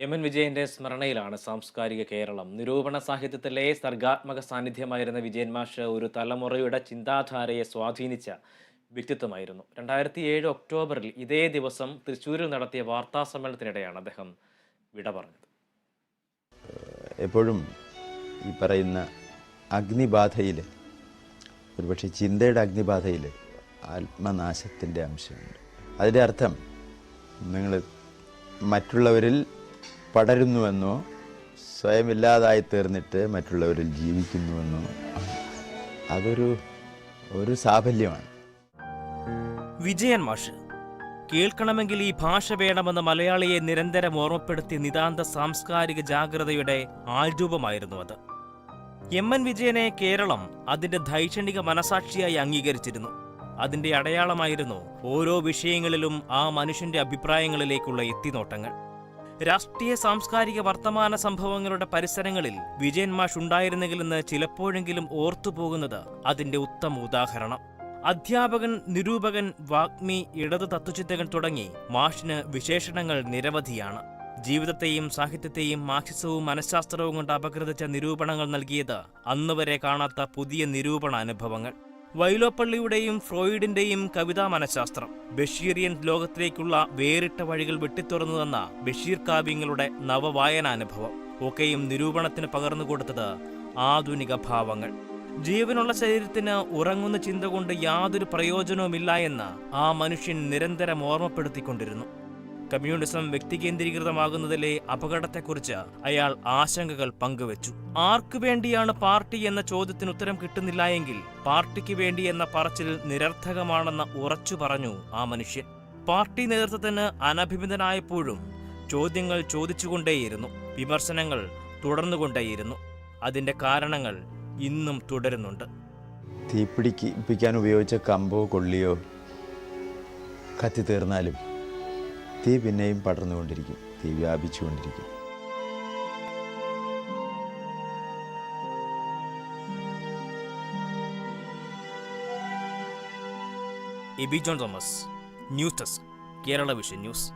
M N വിജയന്റെ സ്മരണയിലാണ് സാംസ്കാരിക കേരളം. നിരൂപണ സാഹിത്യത്തിലെ സർഗാത്മക സാന്നിധ്യമായിരുന്ന വിജയൻ മാഷ് ഒരു തലമുറയുടെ ചിന്താധാരയെ സ്വാധീനിച്ച വ്യക്തിത്വമായിരുന്നു. രണ്ടായിരത്തി ഏഴ് ഒക്ടോബറിൽ ഇതേ ദിവസം തൃശ്ശൂരിൽ നടത്തിയ വാർത്താ സമ്മേളനത്തിനിടെയാണ് അദ്ദേഹം വിട പറഞ്ഞത്. എപ്പോഴും ഈ പറയുന്ന അഗ്നിബാധയിൽ ഒരുപക്ഷെ ചിന്തയുടെ അഗ്നിബാധയിൽ ആത്മനാശത്തിന്റെ അംശമുണ്ട്. അതിന്റെ അർത്ഥം നിങ്ങൾ മറ്റുള്ളവരിൽ പടരുന്നുവെന്നോ സ്വയമില്ലാതായി തീർന്നിട്ട് മറ്റുള്ളവരിൽ ജീവിക്കുന്നുവെന്നോ അതൊരു ഒരു സാഫല്യമാണ്. വിജയൻ മാഷ് കേൾക്കണമെങ്കിൽ ഈ ഭാഷ വേണമെന്ന് മലയാളിയെ നിരന്തരം ഓർമ്മപ്പെടുത്തിയ നിതാന്ത സാംസ്കാരിക ജാഗ്രതയുടെ ആൾരൂപമായിരുന്നു അത്. എം എൻ വിജയനെ കേരളം അതിന്റെ ധൈക്ഷണിക മനസാക്ഷിയായി അംഗീകരിച്ചിരുന്നു. അതിന്റെ അടയാളമായിരുന്നു ഓരോ വിഷയങ്ങളിലും ആ മനുഷ്യന്റെ അഭിപ്രായങ്ങളിലേക്കുള്ള എത്തിനോട്ടങ്ങൾ. രാഷ്ട്രീയ സാംസ്കാരിക വർത്തമാന സംഭവങ്ങളുടെ പരിസരങ്ങളിൽ വിജയൻ മാഷ് ഉണ്ടായിരുന്നെങ്കിലെന്ന് ചിലപ്പോഴെങ്കിലും ഓർത്തുപോകുന്നത് അതിന്റെ ഉത്തമ ഉദാഹരണം. അധ്യാപകൻ നിരൂപകൻ വാഗ്മി ഇടത് തത്വചിന്തകൻ തുടങ്ങി മാഷിന് വിശേഷണങ്ങൾ നിരവധിയാണ്. ജീവിതത്തെയും സാഹിത്യത്തെയും മാർക്സിസവും മനഃശാസ്ത്രവും കൊണ്ട് അപകൃതിച്ച നിരൂപണങ്ങൾ നൽകിയത് അന്നുവരെ കാണാത്ത പുതിയ നിരൂപണ അനുഭവങ്ങൾ. വൈലോപ്പള്ളിയുടെയും ഫ്രോയിഡിന്റെയും കവിതാ മനഃശാസ്ത്രം ബഷീറിയൻ ലോകത്തിലേക്കുള്ള വേറിട്ട വഴികൾ വെട്ടിത്തുറന്നു തന്ന ബഷീർ കാവ്യങ്ങളുടെ നവവായനാനുഭവം ഒക്കെയും നിരൂപണത്തിന് പകർന്നുകൊടുത്തത് ആധുനിക ഭാവങ്ങൾ. ജീവനുള്ള ശരീരത്തിന് ഉറങ്ങുന്ന ചിന്ത കൊണ്ട് യാതൊരു പ്രയോജനവുമില്ല എന്ന് ആ മനുഷ്യൻ നിരന്തരം ഓർമ്മപ്പെടുത്തിക്കൊണ്ടിരുന്നു. കമ്മ്യൂണിസം വ്യക്തികേന്ദ്രീകൃതമാകുന്നതിലെ അപകടത്തെക്കുറിച്ച് അയാൾ ആശങ്കകൾ പങ്കുവച്ചു. ആർക്കു വേണ്ടിയാണ് പാർട്ടി എന്ന ചോദ്യത്തിന് ഉത്തരം കിട്ടുന്നില്ല എങ്കിൽ പാർട്ടിക്ക് വേണ്ടി എന്ന പറച്ചിൽ നിരർത്ഥകമാണെന്ന് ഉറച്ചു പറഞ്ഞു ആ മനുഷ്യൻ. പാർട്ടി നേതൃത്വത്തിന് അനഭിമിതനായപ്പോഴും ചോദ്യങ്ങൾ ചോദിച്ചുകൊണ്ടേയിരുന്നു. വിമർശനങ്ങൾ തുടർന്നുകൊണ്ടേയിരുന്നു. അതിന്റെ കാരണങ്ങൾ ഇന്നും തുടരുന്നുണ്ട്. തീപിടിപ്പിക്കാൻ ഉപയോഗിച്ച കമ്പോ കൊള്ളിയോ കത്തി തീർന്നാലും തീ പിന്നെയും പടർന്നുകൊണ്ടിരിക്കും. തീ വ്യാപിച്ചുകൊണ്ടിരിക്കും. Abi John Thomas news desk Kerala vision news.